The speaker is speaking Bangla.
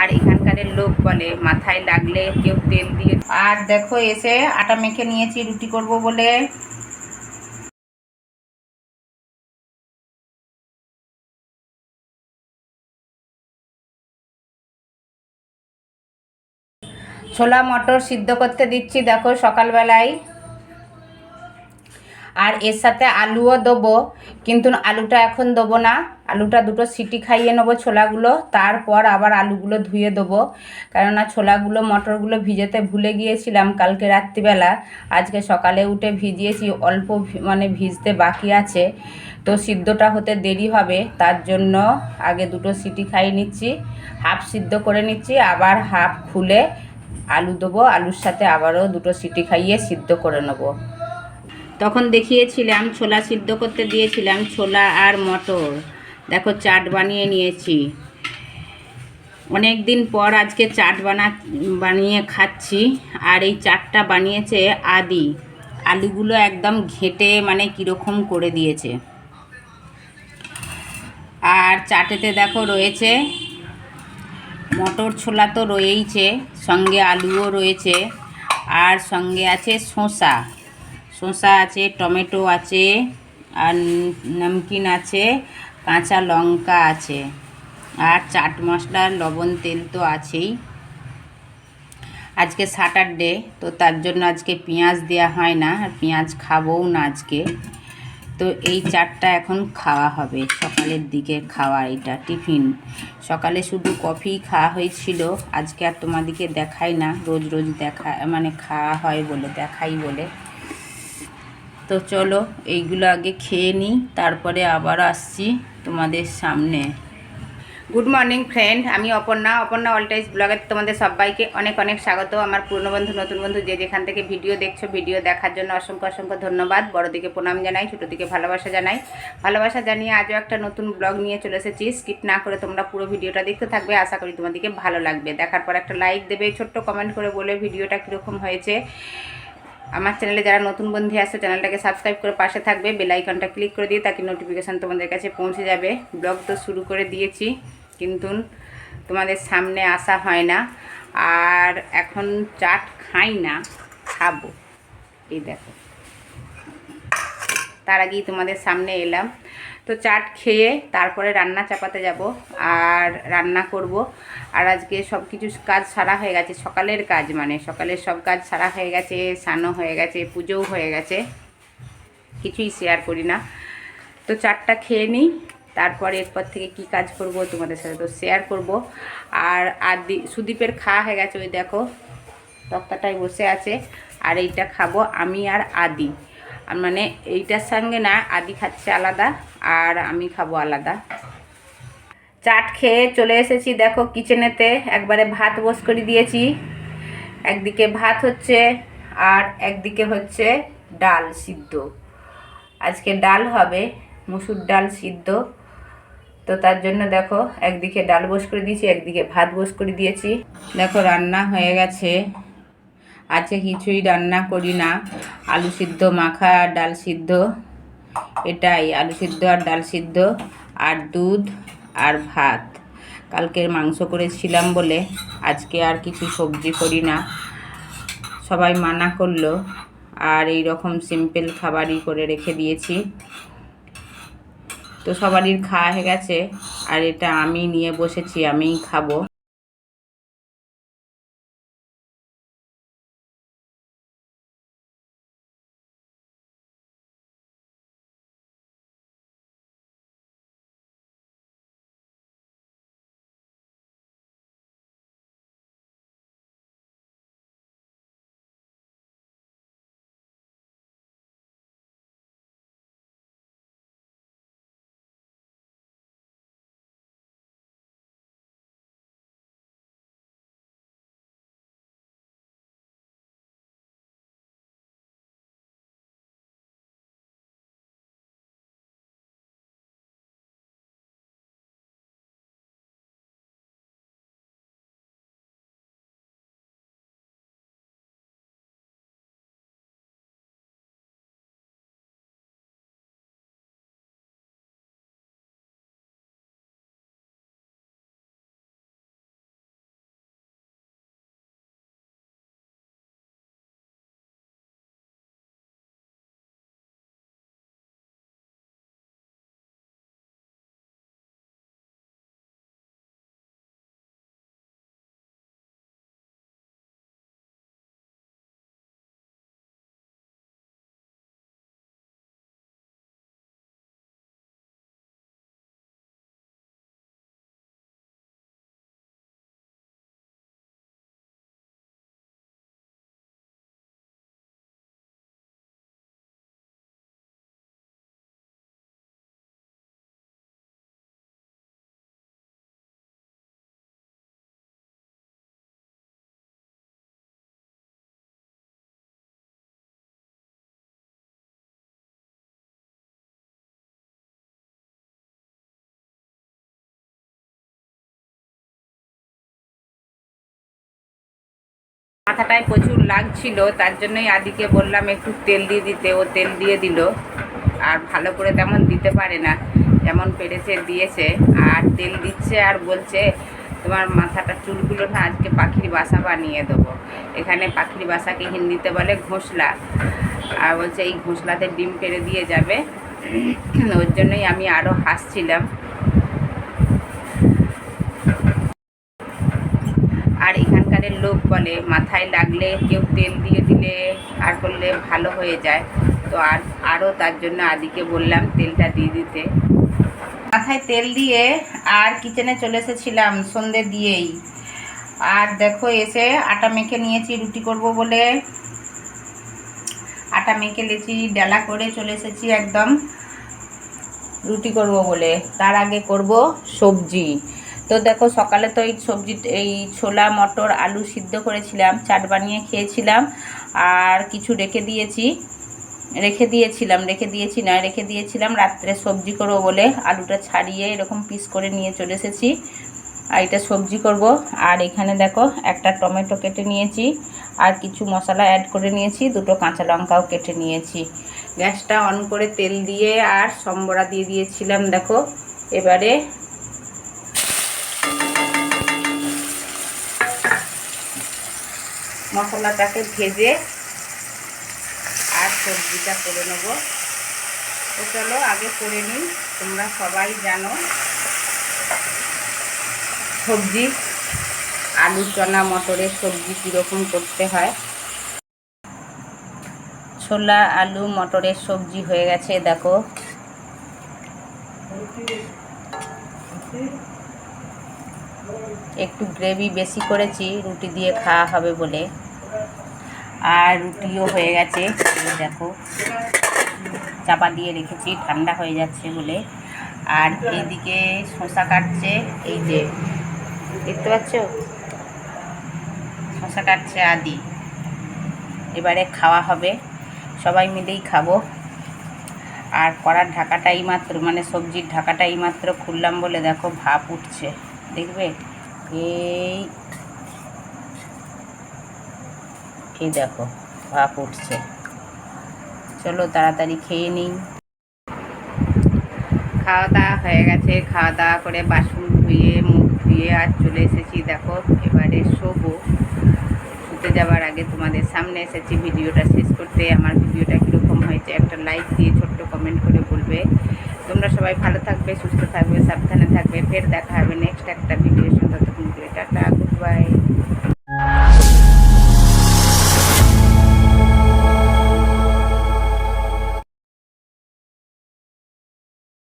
আর এখানকারের লোক বলে, মাথায় লাগলে কেউ তেল দিয়ে আর দেখো, এসে আটা মেখে নিয়েছি, রুটি করব বলে। ছোলা মটর সিদ্ধ করতে দিচ্ছি, দেখো সকালবেলায়। আর এর সাথে আলুও দেবো। কিন্তু আলুটা এখন দেবো না। আলুটা দুটো সিটি খাইয়ে নেব ছোলাগুলো। তারপর আবার আলুগুলো ধুয়ে দেবো। কেননা ছোলাগুলো, মটরগুলো ভিজেতে ভুলে গিয়েছিলাম কালকে রাত্রিবেলা। আজকে সকালে উঠে ভিজিয়েছি, অল্প মানে ভিজতে বাকি আছে। তো সিদ্ধটা হতে দেরি হবে, তার জন্য আগে দুটো সিটি খাইয়ে নিচ্ছি, হাফ সিদ্ধ করে নিচ্ছি, আবার হাফ খুলে আলু দেবো। আলুর সাথে আবারও দুটো সিটি খাইয়ে সিদ্ধ করে নেব। তখন দেখিয়েছিলাম, ছোলা সিদ্ধ করতে দিয়েছিলাম, ছোলা আর মটর। দেখো, চাট বানিয়ে নিয়েছি। অনেক দিন পর আজকে চাট বানা, বানিয়ে খাচ্ছি, আর এই চাটটা বানিয়েছে আদি। আলুগুলো একদম ঘেঁটে মানে কীরকম করে দিয়েছে। আর চাটেতে দেখো রয়েছে, মটর ছোলা তো রয়েইছে, সঙ্গে আলুও রয়েছে, আর সঙ্গে আছে শসা। শসা আছে, টমেটো আছে, আর নমকিন আছে, কাঁচা লঙ্কা আছে, আর চাট মশলা, লবণ তেল তো আছেই। আজকে স্যাটারডে তো তার জন্য আজকে পেঁয়াজ দেওয়া হয় না, আর পেঁয়াজ খাবও না আজকে। তো এই চাটটা এখন খাওয়া হবে, সকালের দিকে খাওয়া এটা, টিফিন। সকালে শুধু কফি খাওয়া হয়েছিল, আজকে আর তোমাদেরকে দেখাই না, রোজ রোজ দেখা মানে খাওয়া হয় বলে, দেখাই বলে। তো চলো, এইগুলো আগে খেয়ে নিই, তারপরে আবার আসছি তোমাদের সামনে। গুড মর্নিং ফ্রেন্ড আমি অপর্ণা অপর্ণা অলটাইজ ব্লগে তোমাদের সবাইকে অনেক অনেক স্বাগত। আমার পুরনো বন্ধু, নতুন বন্ধু যে যেখান থেকে ভিডিও দেখছ, ভিডিও দেখার জন্য অসংখ্য অসংখ্য ধন্যবাদ। বড়দিকে প্রণাম জানাই, ছোটোদিকে ভালোবাসা জানাই। ভালোবাসা জানিয়ে আজও একটা নতুন ব্লগ নিয়ে চলে এসেছি। স্কিপ না করে তোমরা পুরো ভিডিওটা দেখতে থাকবে। আশা করি তোমাদেরকে ভালো লাগবে। দেখার পর একটা লাইক দেবে, ছোট্ট কমেন্ট করে বলে ভিডিওটা কীরকম হয়েছে। আমার চ্যানেলে যারা নতুন বন্ধু আছে চ্যানেলটাকে সাবস্ক্রাইব করে পাশে থাকবে বেল আইকনটা ক্লিক করে দিয়ে তাকে নোটিফিকেশান তোমাদের কাছে পৌঁছে যাবে। ব্লগ তো শুরু করে দিয়েছি, কিন্তু তোমাদের সামনে আসা হয় না। আর এখন চাট খাই না, খাব। এই দেখো। তার আগেই তোমাদের সামনে এলাম। তো চাট খেয়ে তারপরে রান্না চাপাতে যাব আর রান্না করব। আর আজকে সব কিছু কাজ সারা হয়ে গেছে, সকালের কাজ মানে। সকালের সব কাজ সারা হয়ে গেছে, স্নানও হয়ে গেছে, পুজোও হয়ে গেছে। কিছুই শেয়ার করি না। তো চাটটা খেয়ে নিই, তারপরে এরপর থেকে কি কাজ করব তোমাদের সাথে তো শেয়ার করব। আর আদি, সুদীপের খাওয়া হয়ে গেছে ওই দেখো, তক্তাটায় বসে আছে। আর এইটা খাব আমি আর আদি। আর মানে এইটার সঙ্গে না আদি খাচ্ছে আলাদা আর আমি খাব আলাদা। চাট খেয়ে চলে এসেছি দেখো কিচেনেতে একবারে ভাত বস করে দিয়েছি। একদিকে ভাত হচ্ছে আর একদিকে হচ্ছে ডাল সিদ্ধ। আজকে ডাল হবে, মুসুর ডাল সিদ্ধ। তো তার জন্য দেখো একদিকে ডাল বস করে দিয়েছি, একদিকে ভাত বস করে দিয়েছি। দেখো রান্না হয়ে গেছে। আজকে কিছুই রান্না করি না। আলু সিদ্ধ, মাখা আর ডাল সিদ্ধ। এটাই, আলু সিদ্ধ আর ডাল সিদ্ধ আর দুধ আর ভাত। কালকের মাংস করেছিলাম বলে আজকে আর কিছু সবজি করি না। সবাই মানা করল আর এই রকম সিম্পল খাবারই করে রেখে দিয়েছি। তো সবারই খাওয়া হয়ে গেছে আর এটা আমি নিয়ে বসেছি, আমিই খাব। মাথাটায় প্রচুর লাগছিল, তার জন্যই আদিকে বললাম একটু তেল দিয়ে দিতে, ও তেল দিয়ে দিল। আর ভালো করে তেমন দিতে পারে না, যেমন পেরেছে দিয়েছে। আর তেল দিচ্ছে আর বলছে, তোমার মাথাটা চুলগুলো না আজকে পাখির বাসা বানিয়ে দেবো। এখানে পাখির বাসাকে হিন্দিতে বলে ঘোষলা আর বলছে, এই ঘোষলাতে ডিম পেড়ে দিয়ে যাবে। ওর জন্যই আমি আরও হাসছিলাম আর এখানকারের লোক বলে, মাথায় লাগলে কেউ তেল দিয়ে দিলে আর করলে ভালো হয়ে যায়। তো আর, আরও তার জন্য আদিকে বললাম তেলটা দিয়ে দিতে। মাথায় তেল দিয়ে আর কিচেনে চলে এসেছিলাম সন্ধে দিয়েই। আর দেখো এসে আটা মেখে নিয়েছি, রুটি করব বলে। আটা মেখে লেছি ডালা করে চলে এসেছি একদম রুটি করব বলে। তার আগে করব সবজি। তো দেখো সকালে তো এই সবজি, এই ছোলা, মটর, আলু সিদ্ধ করেছিলাম, চাট বানিয়ে খেয়েছিলাম, আর কিছু রেখে দিয়েছি। রেখে দিয়েছিলাম, রেখে দিয়েছি না, রেখে দিয়েছিলাম, রাত্রে সবজি করব বলে আলুটা ছাড়িয়ে এরকম পিস করে নিয়ে চলে এসেছি। আর এটা সবজি করব। আর এখানে দেখো একটা টমেটো কেটে নিয়েছি, আর কিছু মশলা অ্যাড করে নিয়েছি, দুটো কাঁচা লঙ্কাও কেটে নিয়েছি। গ্যাসটা অন করে তেল দিয়ে আর সম্বরা দিয়ে দিয়েছিলাম, দেখো। এবারে মশলাটাকে ভেজে আর সবজিটা করে নেব। তো চলো, আগে করে নিই। তোমরা সবাই জানো, সবজি আলু চনা, মটরের সবজি কীরকম করতে হয়। ছোলা, আলু, মটরের সবজি হয়ে গেছে, দেখো। একটু গ্রেভি বেশি করেছি, রুটি দিয়ে খাওয়া হবে বলে। আর রুটিও হয়ে গেছে। দেখো, চাপা দিয়ে রেখেছি, ঠান্ডা হয়ে যাচ্ছে বলে। আর এইদিকে শশা কাটছে, এই যে, দেখতে পাচ্ছ? শশা কাটছে আদি। এবারে খাওয়া হবে, সবাই মিলেই খাব। আর কড়ার ঢাকাটাই মাত্র মানে সবজির ঢাকাটাই মাত্র খুললাম বলে দেখো, ভাপ উঠছে। দেখবে? এই এই দেখো ভাপ উঠছে চলো তাড়াতাড়ি খেয়ে নিই। খাওয়া দাওয়া হয়ে গেছে। খাওয়া দাওয়া করে বাসন ধুয়ে, মুখ ধুয়ে আর চলে এসেছি দেখো, এবারে শোবো। শুতে যাওয়ার আগে তোমাদের সামনে এসেছি ভিডিওটা শেষ করতে। আমার ভিডিওটা কীরকম হয়েছে একটা লাইক দিয়ে ছোট্ট কমেন্ট করে বলবে। তোমরা সবাই ভালো থাকবে, সুস্থ থাকবে, সাবধানে থাকবে। ফের দেখা হবে নেক্সট একটা ভিডিওর সাথে